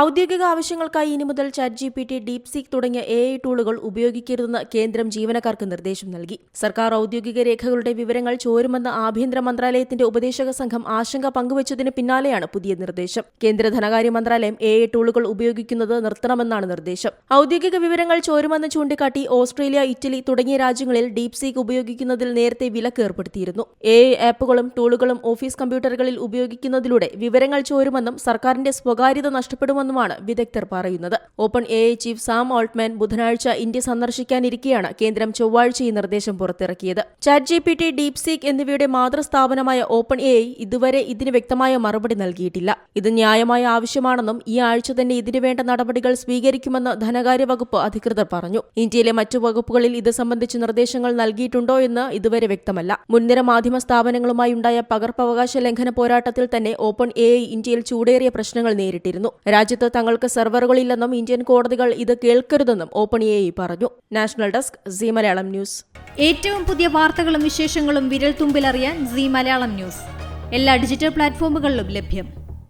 ഔദ്യോഗിക ആവശ്യങ്ങൾക്കായി ഇനി മുതൽ chat G P T deep seek തുടങ്ങിയ എ ഐ ടൂളുകൾ ഉപയോഗിക്കരുതെന്ന് കേന്ദ്രം ജീവനക്കാർക്ക് നിർദ്ദേശം നൽകി. സർക്കാർ ഔദ്യോഗിക രേഖകളുടെ വിവരങ്ങൾ ചോരുമെന്ന് ആഭ്യന്തര മന്ത്രാലയത്തിന്റെ ഉപദേശക സംഘം ആശങ്ക പങ്കുവച്ചതിന് പിന്നാലെയാണ് പുതിയ നിർദ്ദേശം. കേന്ദ്ര ധനകാര്യ മന്ത്രാലയം എ ഐ ടൂളുകൾ ഉപയോഗിക്കുന്നത് നിർത്തണമെന്നാണ് നിർദ്ദേശം. ഔദ്യോഗിക വിവരങ്ങൾ ചോരുമെന്ന് ചൂണ്ടിക്കാട്ടി ഓസ്ട്രേലിയ ഇറ്റലി തുടങ്ങിയ രാജ്യങ്ങളിൽ ഡീപ് സീക്ക് ഉപയോഗിക്കുന്നതിൽ നേരത്തെ വിലക്ക് ഏർപ്പെടുത്തിയിരുന്നു. എ ഐ ആപ്പുകളും ടൂളുകളും ഓഫീസ് കമ്പ്യൂട്ടറുകളിൽ ഉപയോഗിക്കുന്നതിലൂടെ വിവരങ്ങൾ ചോരുമെന്നും സർക്കാരിന്റെ സ്വകാര്യത നഷ്ടപ്പെടുമെന്നുമാണ് വിദഗ്ധർ പറയുന്നത്. Open A I chief Sam Altman ബുധനാഴ്ച ഇന്ത്യ സന്ദർശിക്കാനിരിക്കെയാണ് കേന്ദ്രം ചൊവ്വാഴ്ച ഈ നിർദ്ദേശം പുറത്തിറക്കിയത്. Chat G P T deep seek എന്നിവയുടെ മാതൃസ്ഥാപനമായ ഓപ്പൺ എ ഐ ഇതുവരെ ഇതിന് വ്യക്തമായ മറുപടി നൽകിയിട്ടില്ല. ഇത് ന്യായമായ ആവശ്യമാണെന്നും ഈ ആഴ്ച തന്നെ ഇതിനു വേണ്ട നടപടികൾ സ്വീകരിക്കുമെന്ന് ധനകാര്യ വകുപ്പ് അധികൃതർ പറഞ്ഞു. ഇന്ത്യയിലെ മറ്റു വകുപ്പുകളിൽ ഇത് സംബന്ധിച്ച് നിർദ്ദേശങ്ങൾ നൽകിയിട്ടുണ്ടോ എന്ന് ഇതുവരെ വ്യക്തമല്ല. മുൻനിര മാധ്യമ സ്ഥാപനങ്ങളുമായി ഉണ്ടായ പകർപ്പവകാശ ലംഘന പോരാട്ടത്തിൽ തന്നെ ഓപ്പൺ എ ഇന്ത്യയിൽ ചൂടേറിയ പ്രശ്നങ്ങൾ നേരിട്ടിരുന്നു. രാജ്യത്ത് തങ്ങൾക്ക് സെർവറുകളില്ലെന്നും ഇന്ത്യൻ കോടതികൾ ഇത് കേൾക്കരുതെന്നും ഓപ്പൺ എ പറഞ്ഞു. National desk Zee Malayalam news. ഏറ്റവും പുതിയ വാർത്തകളും വിശേഷങ്ങളും വിരൽ തുമ്പിലറിയാൻ സി മലയാളം ന്യൂസ്. എല്ലാ ഡിജിറ്റൽ പ്ലാറ്റ്ഫോമുകളിലും ലഭ്യം.